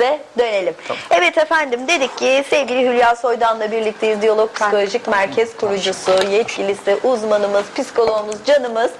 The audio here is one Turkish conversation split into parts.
de dönelim. Evet efendim dedik ki sevgili Hülya Soydan'la birlikteyiz. Diyalog Psikolojik Merkez kurucusu, yetkilisi, uzmanımız, psikoloğumuz, canımız.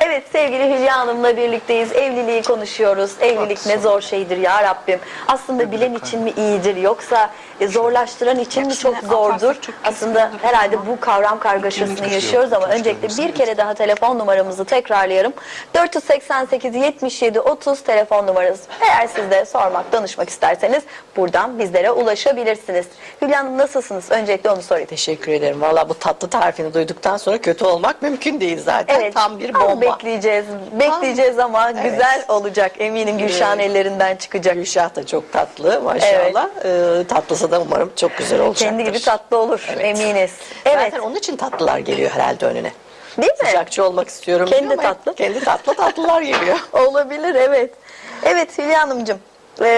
Evet sevgili Hülya Hanım'la birlikteyiz. Evliliği konuşuyoruz. Evlilik ne zor şeydir ya Rabbim. Aslında bilen için mi iyidir yoksa e, zorlaştıran için mi çok zordur? Aslında herhalde bu kavram kargaşasını yaşıyoruz ama öncelikle bir kere daha telefon numaramızı tekrarlayalım. 488 77 30 telefon numarası. Eğer siz de sormak, danışmak isterseniz buradan bizlere ulaşabilirsiniz. Hülya Hanım nasılsınız? Öncelikle onu sorayım. Teşekkür ederim. Valla bu tatlı tarifini duyduktan sonra kötü olmak mümkün değil zaten. Evet, Tam bir bomba. Bekleyeceğiz. Bekleyeceğiz ama Evet. güzel olacak. Eminim Gülşah'ın Evet. ellerinden çıkacak. Gülşah da çok tatlı maşallah. Ee, tatlısı da umarım çok güzel olacaktır. Kendi gibi tatlı olur Evet. eminiz. Evet. Zaten onun için tatlılar geliyor herhalde önüne. Değil mi? Sıcakçı olmak istiyorum Kendi tatlı. Kendi tatlı tatlılar geliyor. Olabilir evet. Evet Hülya Hanımcığım. E,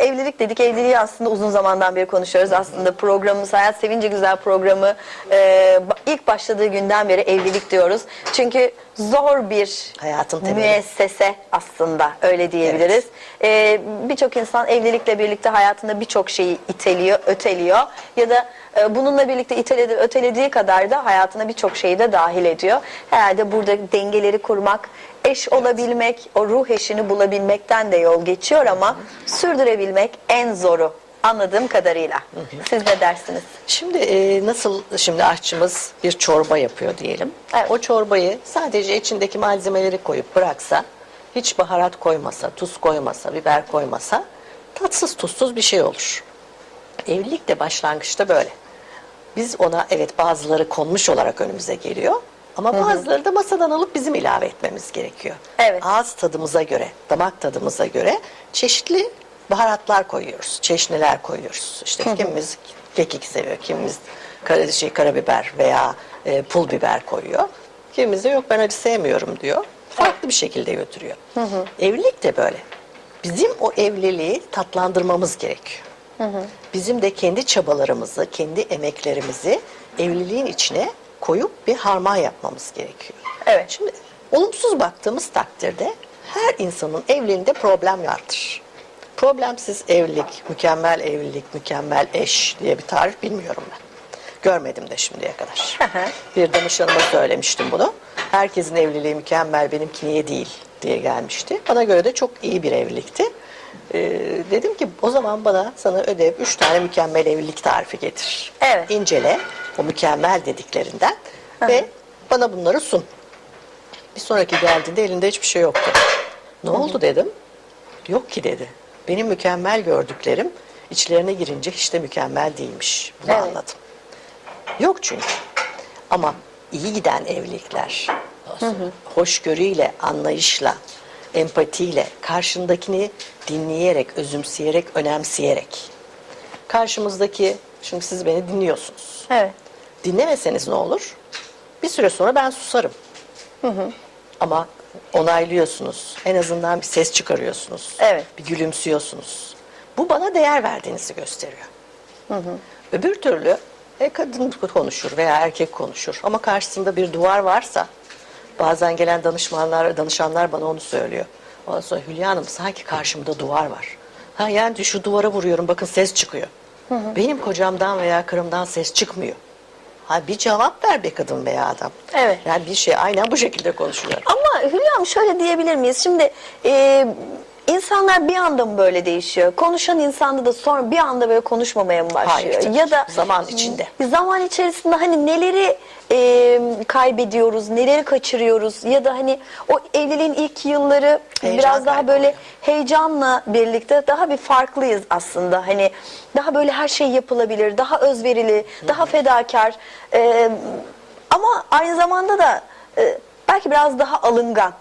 evlilik dedik. Evliliği aslında uzun zamandan beri konuşuyoruz. Aslında programımız Hayat Sevince Güzel programı e, ilk başladığı günden beri evlilik diyoruz. Çünkü zor bir Hayatın temeli. müessese aslında öyle diyebiliriz. E, birçok insan evlilikle birlikte hayatında birçok şeyi iteliyor, öteliyor ya da e, bununla birlikte iteledi, ötelediği kadar da hayatına birçok şeyi de dahil ediyor. Herhalde burada dengeleri kurmak, eş olabilmek, o ruh eşini bulabilmekten de yol geçiyor ama sürdürebilmek en zoru anladığım kadarıyla. Siz ne dersiniz? Şimdi e, nasıl şimdi aşçımız bir çorba yapıyor diyelim. Evet. O çorbayı sadece içindeki malzemeleri koyup bıraksa, hiç baharat koymasa, tuz koymasa, biber koymasa tatsız tuzsuz bir şey olur. Evlilik de başlangıçta böyle. Biz ona evet bazıları konmuş olarak önümüze geliyor. Ama bazıları da masadan alıp bizim ilave etmemiz gerekiyor. Evet. Ağız tadımıza göre, damak tadımıza göre çeşitli baharatlar koyuyoruz. Çeşniler koyuyoruz. İşte kimimiz kekik seviyor, kimimiz kara, şey, karabiber veya e, pul biber koyuyor. Kimimiz de yok ben acı sevmiyorum diyor. Farklı bir şekilde götürüyor. Evlilik de böyle. Bizim o evliliği tatlandırmamız gerekiyor. Bizim de kendi çabalarımızı, kendi emeklerimizi evliliğin içine koyup bir harman yapmamız gerekiyor. Evet. Şimdi olumsuz baktığımız takdirde her insanın evliliğinde problem vardır. Problemsiz evlilik, mükemmel evlilik, mükemmel eş diye bir tarif bilmiyorum ben. Görmedim de şimdiye kadar. Bir danışanıma söylemiştim bunu. Herkesin evliliği mükemmel, benimki niye değil diye gelmişti. Bana göre de çok iyi bir evlilikti. Ee, dedim ki o zaman bana sana ödev üç tane mükemmel evlilik tarifi getir. Evet. İncele o mükemmel dediklerinden ve bana bunları sun. Bir sonraki geldiğinde elinde hiçbir şey yoktu. Ne oldu dedim. Yok ki dedi. Benim mükemmel gördüklerim içlerine girince hiç de mükemmel değilmiş. Bunu Evet. anladım. Yok çünkü. Ama iyi giden evlilikler, hoşgörüyle, anlayışla, empatiyle, karşındakini dinleyerek, özümseyerek, önemseyerek. Karşımızdaki, şimdi siz beni dinliyorsunuz. Evet. Dinlemeseniz ne olur? Bir süre sonra ben susarım. Ama onaylıyorsunuz. En azından bir ses çıkarıyorsunuz. Evet. Bir gülümsüyorsunuz. Bu bana değer verdiğinizi gösteriyor. Öbür türlü e, kadın konuşur veya erkek konuşur. Ama karşısında bir duvar varsa bazen gelen danışmanlar, danışanlar bana onu söylüyor. Ondan sonra Hülya Hanım sanki karşımda duvar var. Ha yani şu duvara vuruyorum bakın ses çıkıyor. Benim kocamdan veya karımdan ses çıkmıyor. Ha bir cevap ver be kadın veya adam. Evet. Yani bir şey aynen bu şekilde konuşuluyor. Ama Hülya Hanım şöyle diyebilir miyiz? Şimdi e, insanlar bir anda mı böyle değişiyor? Konuşan insanda da sonra bir anda böyle konuşmamaya mı başlıyor? Hayır, ya da Zaman içinde. Zaman içerisinde hani neleri e, kaybediyoruz, neleri kaçırıyoruz ya da hani o evliliğin ilk yılları Heyecan biraz daha böyle heyecanla birlikte daha bir farklıyız aslında. Hani daha böyle her şey yapılabilir, daha özverili, daha fedakar. E, ama aynı zamanda da e, belki biraz daha alıngan.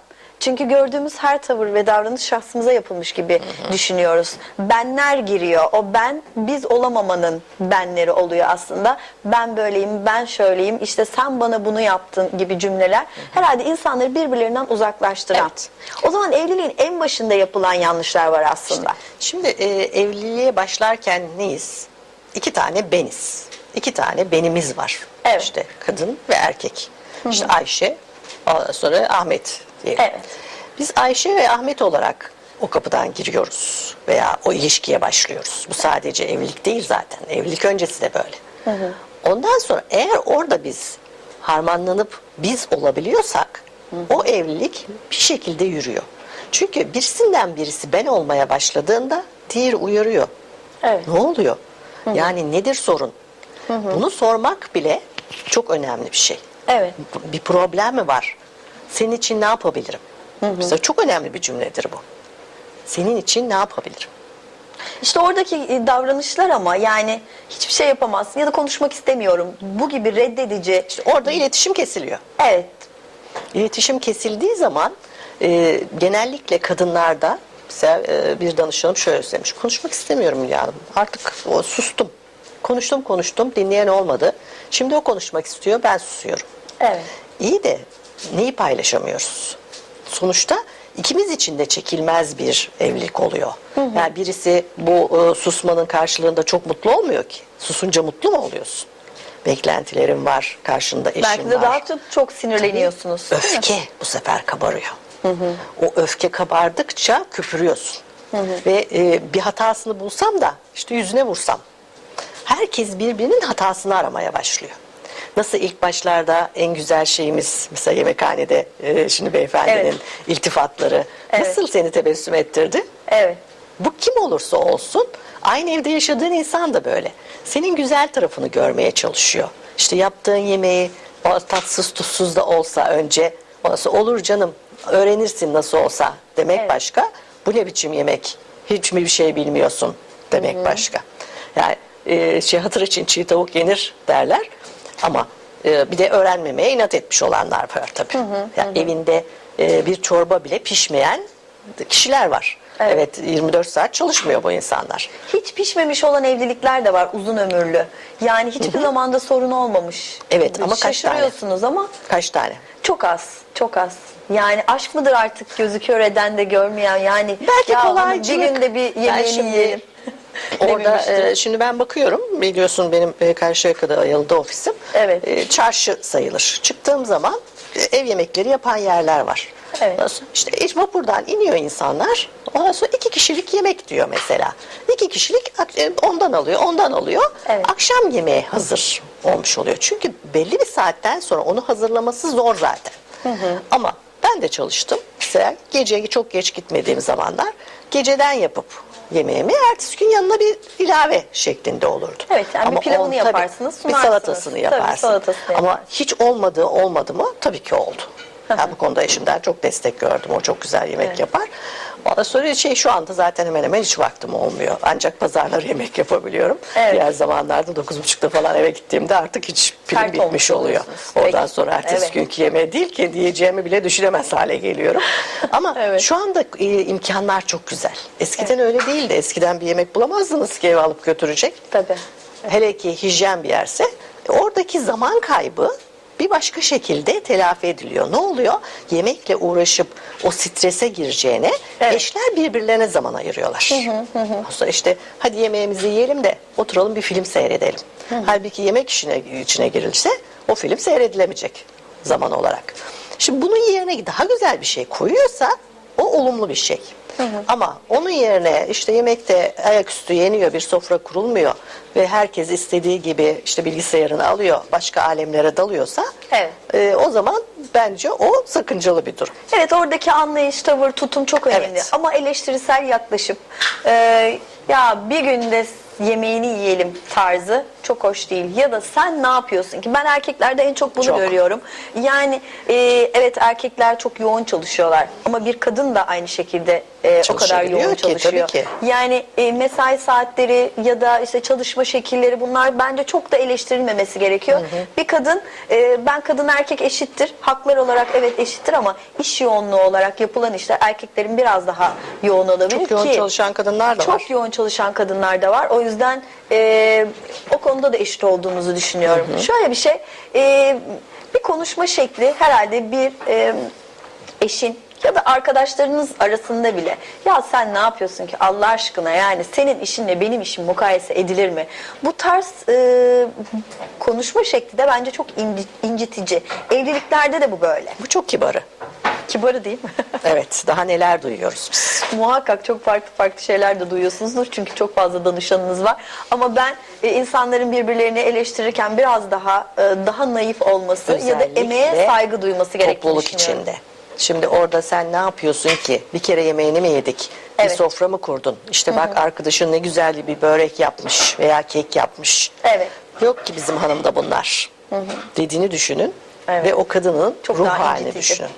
Çünkü gördüğümüz her tavır ve davranış şahsımıza yapılmış gibi düşünüyoruz. Benler giriyor. O ben biz olamamanın benleri oluyor aslında. Ben böyleyim, ben şöyleyim. İşte sen bana bunu yaptın gibi cümleler herhalde insanları birbirlerinden uzaklaştıran. Evet. O zaman evliliğin en başında yapılan yanlışlar var aslında. Şimdi e, evliliğe başlarken neyiz? İki tane beniz. İki tane benimiz var. Evet. İşte kadın ve erkek. İşte Ayşe, ondan sonra Ahmet diyelim. Evet. Biz Ayşe ve Ahmet olarak o kapıdan giriyoruz veya o ilişkiye başlıyoruz. Bu sadece evlilik değil zaten. Evlilik öncesi de böyle. Ondan sonra eğer orada biz harmanlanıp biz olabiliyorsak o evlilik bir şekilde yürüyor. Çünkü birisinden birisi ben olmaya başladığında diğeri uyarıyor. Evet. Ne oluyor? Yani nedir sorun? Bunu sormak bile çok önemli bir şey. Evet. Bir problem mi var? Senin için ne yapabilirim? Mesela çok önemli bir cümledir bu. Senin için ne yapabilirim? İşte oradaki e, davranışlar ama yani hiçbir şey yapamazsın ya da konuşmak istemiyorum. Bu gibi reddedici. İşte orada iletişim kesiliyor. Evet. İletişim kesildiği zaman e, genellikle kadınlarda mesela e, bir danışanım şöyle söylemiş. Konuşmak istemiyorum Hülya Hanım. Artık o, sustum. Konuştum konuştum dinleyen olmadı. Şimdi o konuşmak istiyor ben susuyorum. Evet. İyi de neyi paylaşamıyoruz? Sonuçta ikimiz için de çekilmez bir evlilik oluyor. Yani birisi bu e, susmanın karşılığında çok mutlu olmuyor ki. Susunca mutlu mu oluyorsun? Beklentilerin var, karşında eşin Belki de var. daha çok, çok sinirleniyorsunuz. mi? Öfke bu sefer kabarıyor. O öfke kabardıkça küpürüyorsun. Ve e, bir hatasını bulsam da işte yüzüne vursam. Herkes birbirinin hatasını aramaya başlıyor. Nasıl ilk başlarda en güzel şeyimiz mesela yemekhanede e, şimdi beyefendinin Evet. iltifatları Evet. nasıl seni tebessüm ettirdi? Evet. Bu kim olursa olsun aynı evde yaşadığın insan da böyle. Senin güzel tarafını görmeye çalışıyor. İşte yaptığın yemeği o tatsız tuzsuz da olsa önce ondan olur canım öğrenirsin nasıl olsa demek Evet. başka. Bu ne biçim yemek? Hiç mi bir şey bilmiyorsun demek başka. Yani e, şey hatır için çiğ tavuk yenir derler ama e, bir de öğrenmemeye inat etmiş olanlar var tabii. Yani evinde e, bir çorba bile pişmeyen kişiler var. Evet. Evet. 24 saat çalışmıyor bu insanlar. Hiç pişmemiş olan evlilikler de var uzun ömürlü. Yani hiçbir zamanda sorun olmamış. Evet, ama kaç tane? Şaşırıyorsunuz ama Kaç tane? çok az. Çok az. Yani aşk mıdır artık gözü kör eden de görmeyen yani. Belki ya kolaycılık. Bir günde bir yemeğini yiyelim. Orada e, şimdi ben bakıyorum biliyorsun benim e, Karşıyaka'da Ayalı'da ofisim. Evet. E, çarşı sayılır. Çıktığım zaman e, ev yemekleri yapan yerler var. Evet. Ondan sonra İşte hiç vapurdan iniyor insanlar. Ondan sonra iki kişilik yemek diyor mesela. İki kişilik ak- e, ondan alıyor, ondan alıyor. Evet. Akşam yemeği hazır olmuş oluyor. Çünkü belli bir saatten sonra onu hazırlaması zor zaten. Ama ben de çalıştım. Mesela gece çok geç gitmediğim zamanlar geceden yapıp yemeğimi ertesi gün yanına bir ilave şeklinde olurdu. Evet, yani bir pilavını tabii, yaparsınız, Bir sunarsınız. salatasını Tabii, yaparsın. salatasını Ama hiç olmadığı olmadı mı? Tabii ki oldu. Ben bu konuda eşimden çok destek gördüm. O çok güzel yemek Evet. yapar. Ondan sonra şey şu anda zaten hemen hemen hiç vaktim olmuyor. Ancak pazarları yemek yapabiliyorum. Evet. Diğer zamanlarda 9.30'da falan eve gittiğimde artık hiç pilim Sert bitmiş oluyor. Oradan Peki. sonra ertesi Evet. günkü yemeği değil ki diyeceğimi bile düşünemez hale geliyorum. Ama Evet. şu anda e, imkanlar çok güzel. Eskiden öyle değildi. Eskiden bir yemek bulamazdınız ki eve alıp götürecek. Tabii. Hele ki hijyen bir yerse e, oradaki zaman kaybı bir başka şekilde telafi ediliyor. Ne oluyor? Yemekle uğraşıp o strese gireceğine Evet. eşler birbirlerine zaman ayırıyorlar. Sonra işte hadi yemeğimizi yiyelim de oturalım bir film seyredelim. Halbuki yemek işine içine girilse o film seyredilemeyecek zaman olarak. Şimdi bunun yerine daha güzel bir şey koyuyorsa o olumlu bir şey. Ama onun yerine işte yemekte ayaküstü yeniyor, bir sofra kurulmuyor ve herkes istediği gibi işte bilgisayarını alıyor, başka alemlere dalıyorsa Evet. e, o zaman bence o sakıncalı bir durum. Evet oradaki anlayış, tavır, tutum çok önemli. Evet. Ama eleştirisel yaklaşıp e, ya bir günde yemeğini yiyelim tarzı çok hoş değil. Ya da sen ne yapıyorsun ki? Ben erkeklerde en çok bunu Çok. görüyorum. Yani e, evet erkekler çok yoğun çalışıyorlar ama bir kadın da aynı şekilde e, o kadar yoğun ki, çalışıyor. tabii ki. Yani e, mesai saatleri ya da işte çalışma şekilleri bunlar bence çok da eleştirilmemesi gerekiyor. Bir kadın e, ben kadın erkek eşittir. Haklar olarak evet eşittir ama iş yoğunluğu olarak yapılan işler erkeklerin biraz daha yoğun olabilir Çok yoğun ki çalışan kadınlar da çok var. yoğun çalışan kadınlar da var. O yüzden e, o konuda da eşit olduğumuzu düşünüyorum. Şöyle bir şey e, bir konuşma şekli herhalde bir e, eşin ya da arkadaşlarınız arasında bile ya sen ne yapıyorsun ki Allah aşkına yani senin işinle benim işim mukayese edilir mi? Bu tarz e, konuşma şekli de bence çok inci- incitici. Evliliklerde de bu böyle. Bu çok kibarı. Kibarı değil mi? Evet daha neler duyuyoruz biz. Muhakkak çok farklı farklı şeyler de duyuyorsunuzdur çünkü çok fazla danışanınız var. Ama ben e, insanların birbirlerini eleştirirken biraz daha e, daha naif olması ya da Özellikle emeğe saygı duyması gerektiğini Topluluk düşünüyorum. içinde. Şimdi orada sen ne yapıyorsun ki? Bir kere yemeğini mi yedik? Evet. Bir sofra mı kurdun? İşte bak arkadaşın ne güzel bir börek yapmış veya kek yapmış. Evet. Yok ki bizim hanımda bunlar. Dediğini düşünün Evet. ve o kadının Çok ruh daha halini incitici. düşünün.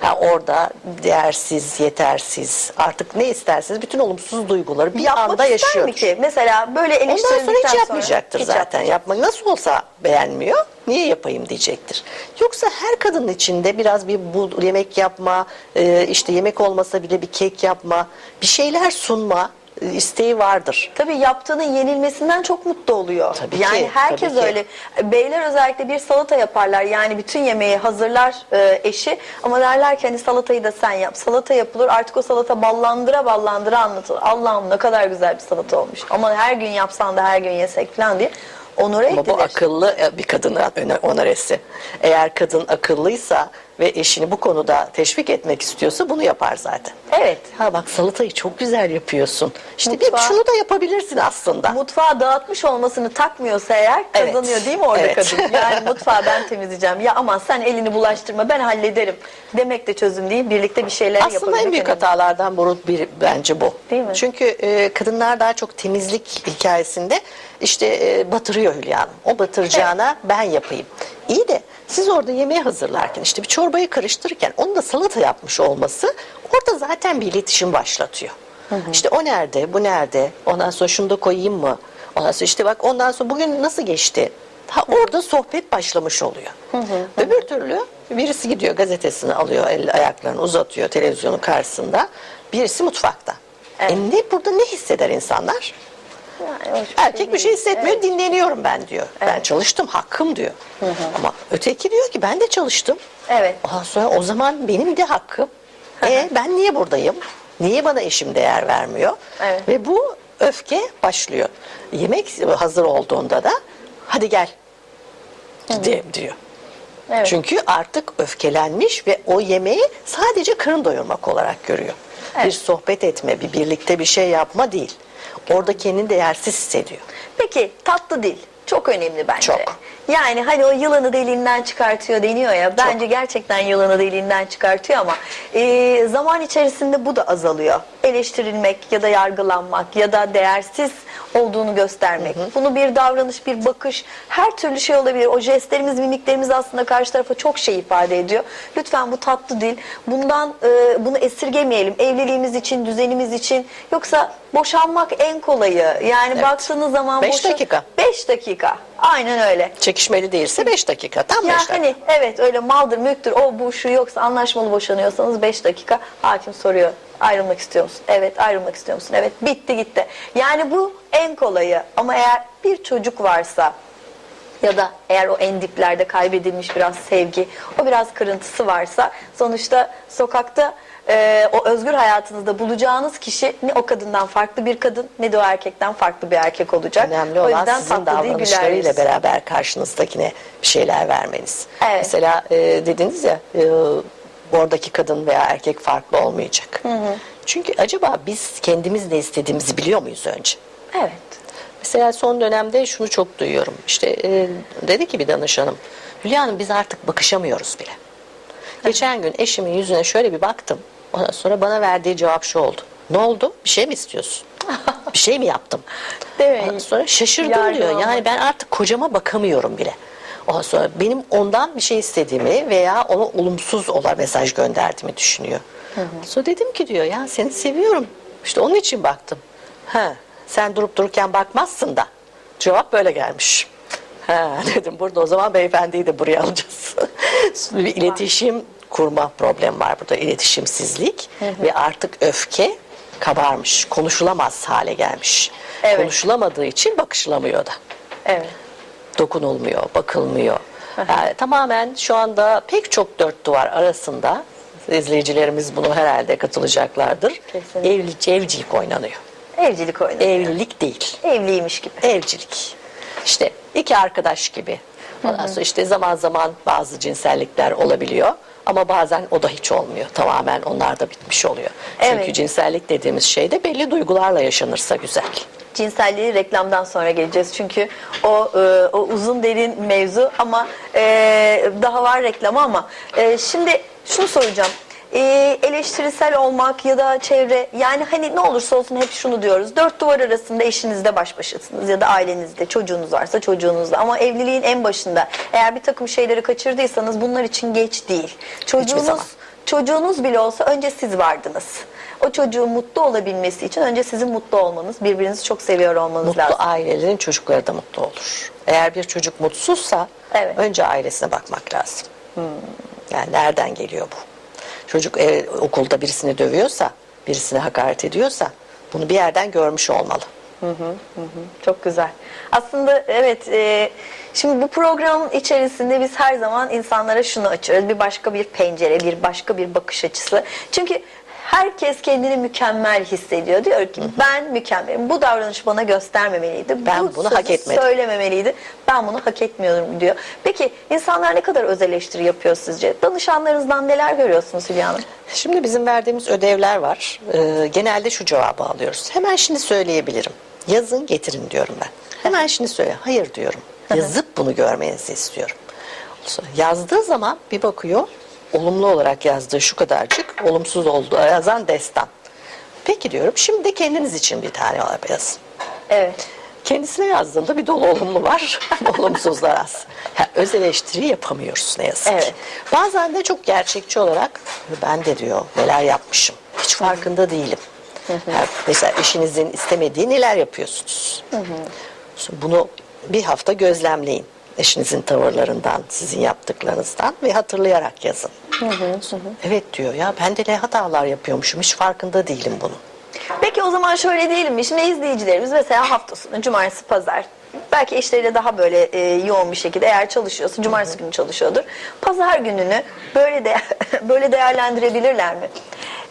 Ha, orada değersiz, yetersiz, artık ne isterseniz bütün olumsuz duyguları bir Yapmak anda yaşıyor. ki? Mesela böyle Ondan eleştirildikten sonra hiç yapmayacaktır hiç zaten. yapmayacak. Yapmak nasıl olsa beğenmiyor. Niye yapayım diyecektir. Yoksa her kadının içinde biraz bir bu yemek yapma, e, işte yemek olmasa bile bir kek yapma, bir şeyler sunma isteği vardır. Tabii yaptığının yenilmesinden çok mutlu oluyor. Tabii yani ki, herkes tabii ki. öyle. Beyler özellikle bir salata yaparlar. Yani bütün yemeği hazırlar e, eşi. Ama derler ki hani salatayı da sen yap. Salata yapılır. Artık o salata ballandıra ballandıra anlatılır. Allah'ım ne kadar güzel bir salata olmuş. Ama her gün yapsan da her gün yesek falan diye. Onore Ama bu akıllı e, bir kadının öne- onaresi. Eğer kadın akıllıysa ve eşini bu konuda teşvik etmek istiyorsa bunu yapar zaten. Evet. Ha bak salatayı çok güzel yapıyorsun. İşte bir Mutfağı- şunu da yapabilirsin aslında. Mutfağı dağıtmış olmasını takmıyorsa eğer Evet. kazanıyor değil mi orada Evet. kadın? Yani mutfağı ben temizleyeceğim. Ya aman sen elini bulaştırma ben hallederim. Demek de çözüm değil. Birlikte bir şeyler Aslında yapabilmek en büyük önemli. hatalardan biri bir bence bu. Değil mi? Çünkü e, kadınlar daha çok temizlik hikayesinde işte e, batırıyor Hülya Hanım. O batıracağına ben yapayım. İyi de siz orada yemeği hazırlarken işte bir çorbayı karıştırırken onun da salata yapmış olması orada zaten bir iletişim başlatıyor. İşte o nerede, bu nerede, ondan sonra şunu da koyayım mı? Ondan sonra işte bak ondan sonra bugün nasıl geçti? Ha orada sohbet başlamış oluyor. Öbür türlü birisi gidiyor gazetesini alıyor, el ayaklarını uzatıyor televizyonun karşısında. Birisi mutfakta. Evet. E ne burada ne hisseder insanlar? Yani Erkek bir şey hissetmiyor, Evet. dinleniyorum ben diyor. Ben Evet. çalıştım, hakkım diyor. Ama öteki diyor ki ben de çalıştım. Evet. Ondan sonra o zaman benim de hakkım. e ben niye buradayım? Niye bana eşim değer vermiyor? Evet. Ve bu öfke başlıyor. Yemek hazır olduğunda da hadi gel de- diyor. Evet. Çünkü artık öfkelenmiş ve o yemeği sadece karın doyurmak olarak görüyor. Evet. Bir sohbet etme, bir birlikte bir şey yapma değil. Orada kendini değersiz hissediyor. Peki tatlı dil çok önemli bence. Çok. Yani hani o yılanı deliğinden çıkartıyor deniyor ya. Bence gerçekten yılanı deliğinden çıkartıyor ama e, zaman içerisinde bu da azalıyor. Eleştirilmek ya da yargılanmak ya da değersiz olduğunu göstermek. Bunu bir davranış, bir bakış, her türlü şey olabilir. O jestlerimiz, mimiklerimiz aslında karşı tarafa çok şey ifade ediyor. Lütfen bu tatlı dil. Bundan e, bunu esirgemeyelim. Evliliğimiz için, düzenimiz için. Yoksa boşanmak en kolayı. Yani Evet. baktığınız zaman Beş boşa- dakika. 5 dakika. Aynen öyle. Çekişmeli değilse 5 dakika. Tam 5 Ya dakika. hani evet öyle maldır mülktür o bu şu yoksa anlaşmalı boşanıyorsanız 5 dakika hakim soruyor. Ayrılmak istiyor musun? Evet ayrılmak istiyor musun? Evet bitti gitti. Yani bu en kolayı ama eğer bir çocuk varsa ya da eğer o en diplerde kaybedilmiş biraz sevgi, o biraz kırıntısı varsa sonuçta sokakta e, o özgür hayatınızda bulacağınız kişi ne o kadından farklı bir kadın ne de o erkekten farklı bir erkek olacak. Önemli o olan yüzden sizin davranışlarıyla beraber karşınızdakine bir şeyler vermeniz. Evet. Mesela e, dediniz ya e, oradaki kadın veya erkek farklı olmayacak. Çünkü acaba biz kendimiz ne istediğimizi biliyor muyuz önce? Evet. Mesela son dönemde şunu çok duyuyorum. İşte e, dedi ki bir danışanım. Hülya Hanım biz artık bakışamıyoruz bile. Geçen gün eşimin yüzüne şöyle bir baktım. Ondan sonra bana verdiği cevap şu oldu. Ne oldu? Bir şey mi istiyorsun? bir şey mi yaptım? Değil mi? Ondan sonra şaşırdım diyor. Yargılamak. Yani ben artık kocama bakamıyorum bile. Ondan sonra benim ondan bir şey istediğimi veya ona olumsuz olarak mesaj gönderdiğimi düşünüyor. Sonra dedim ki diyor ya seni seviyorum. İşte onun için baktım. Ha, sen durup dururken bakmazsın da. Cevap böyle gelmiş. Ha, dedim burada o zaman beyefendiyi de buraya alacağız. bir iletişim kurma problemi var burada. iletişimsizlik ve artık öfke kabarmış. Konuşulamaz hale gelmiş. Evet. Konuşulamadığı için bakışılamıyor da Evet. dokunulmuyor, bakılmyor. Yani tamamen şu anda pek çok dört duvar arasında izleyicilerimiz bunu herhalde katılacaklardır. Kesinlikle. Evlilik, evcilik oynanıyor. Evcilik oynanıyor. Evlilik değil. Evliymiş gibi. Evcilik. İşte iki arkadaş gibi. Ondan sonra işte zaman zaman bazı cinsellikler olabiliyor. Ama bazen o da hiç olmuyor. Tamamen onlar da bitmiş oluyor. Çünkü Evet. cinsellik dediğimiz şey de belli duygularla yaşanırsa güzel. cinselliği reklamdan sonra geleceğiz. Çünkü o e, o uzun derin mevzu ama e, daha var reklamı ama e, şimdi şunu soracağım. E, eleştirisel olmak ya da çevre yani hani ne olursa olsun hep şunu diyoruz. Dört duvar arasında eşinizde baş başasınız ya da ailenizde çocuğunuz varsa çocuğunuzla ama evliliğin en başında eğer bir takım şeyleri kaçırdıysanız bunlar için geç değil. Çocuğunuz çocuğunuz bile olsa önce siz vardınız. O çocuğun mutlu olabilmesi için önce sizin mutlu olmanız, birbirinizi çok seviyor olmanız Mutlu lazım. ailelerin çocukları da mutlu olur. Eğer bir çocuk mutsuzsa Evet. önce ailesine bakmak lazım. Yani nereden geliyor bu? Çocuk e, okulda birisini dövüyorsa, birisine hakaret ediyorsa bunu bir yerden görmüş olmalı. Çok güzel. Aslında evet, e, şimdi bu programın içerisinde biz her zaman insanlara şunu açıyoruz. Bir başka bir pencere, bir başka bir bakış açısı. Çünkü herkes kendini mükemmel hissediyor. Diyor ki ben mükemmelim. Bu davranış bana göstermemeliydi. Ben bu bunu hak etmedim. söylememeliydi. Ben bunu hak etmiyorum diyor. Peki insanlar ne kadar öz eleştiri yapıyor sizce? Danışanlarınızdan neler görüyorsunuz Hülya Hanım? Şimdi bizim verdiğimiz ödevler var. Ee, genelde şu cevabı alıyoruz. Hemen şimdi söyleyebilirim. Yazın getirin diyorum ben. Hemen şimdi söyle. Hayır diyorum. Yazıp bunu görmenizi istiyorum. Yazdığı zaman bir bakıyor. Olumlu olarak yazdığı şu kadarcık, olumsuz olduğu yazan destan. Peki diyorum. Şimdi de kendiniz için bir tane yazın. Evet. Kendisine yazdığında bir dolu olumlu var, olumsuzlar az. Ha, öz eleştiri yapamıyoruz ne yazık ki. Evet. Bazen de çok gerçekçi olarak ben de diyor neler yapmışım. Hiç farkında değilim. Ha, mesela eşinizin istemediği neler yapıyorsunuz. Bunu bir hafta gözlemleyin. Eşinizin tavırlarından, sizin yaptıklarınızdan ve hatırlayarak yazın. Evet diyor ya ben de ne hatalar yapıyormuşum hiç farkında değilim bunun. Peki o zaman şöyle diyelim mi? Şimdi izleyicilerimiz mesela hafta sonu, cumartesi, pazar belki eşleriyle daha böyle e, yoğun bir şekilde eğer çalışıyorsa cumartesi günü çalışıyordur. Pazar gününü böyle de böyle değerlendirebilirler mi?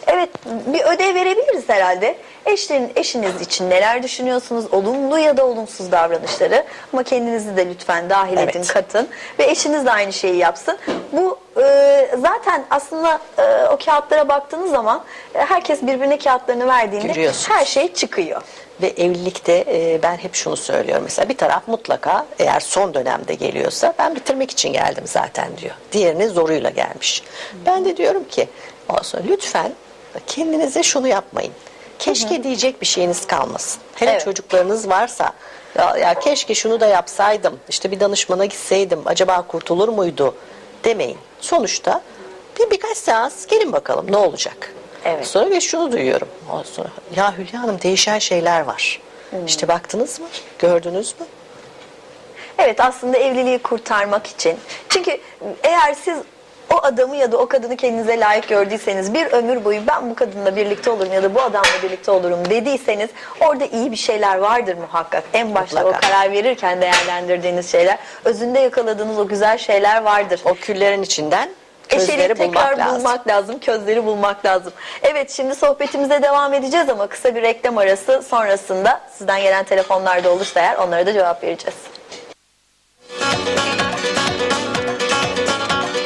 Evet bir ödev verebiliriz herhalde. Eşlerin, eşiniz için neler düşünüyorsunuz? Olumlu ya da olumsuz davranışları ama kendinizi de lütfen dahil Evet. edin, katın ve eşiniz de aynı şeyi yapsın. Bu e, zaten aslında e, o kağıtlara baktığınız zaman e, herkes birbirine kağıtlarını verdiğinde Görüyorsunuz. her şey çıkıyor. Ve evlilikte e, ben hep şunu söylüyorum. Mesela bir taraf mutlaka eğer son dönemde geliyorsa ben bitirmek için geldim zaten diyor. Diğerinin zoruyla gelmiş. Ben de diyorum ki ondan sonra lütfen kendinize şunu yapmayın. Keşke diyecek bir şeyiniz kalmasın. Hele Evet. çocuklarınız varsa ya, ya keşke şunu da yapsaydım. işte bir danışmana gitseydim. Acaba kurtulur muydu demeyin. Sonuçta bir birkaç seans gelin bakalım ne olacak. Evet. Sonra ve şunu duyuyorum. Sonra ya Hülya Hanım değişen şeyler var. İşte baktınız mı? Gördünüz mü? Evet aslında evliliği kurtarmak için. Çünkü eğer siz o adamı ya da o kadını kendinize layık gördüyseniz bir ömür boyu ben bu kadınla birlikte olurum ya da bu adamla birlikte olurum dediyseniz orada iyi bir şeyler vardır muhakkak. En başta Mutlaka. o karar verirken değerlendirdiğiniz şeyler, özünde yakaladığınız o güzel şeyler vardır. O küllerin içinden Eşeli közleri tekrar bulmak lazım. bulmak lazım, közleri bulmak lazım. Evet şimdi sohbetimize devam edeceğiz ama kısa bir reklam arası sonrasında sizden gelen telefonlarda olursa eğer onlara da cevap vereceğiz.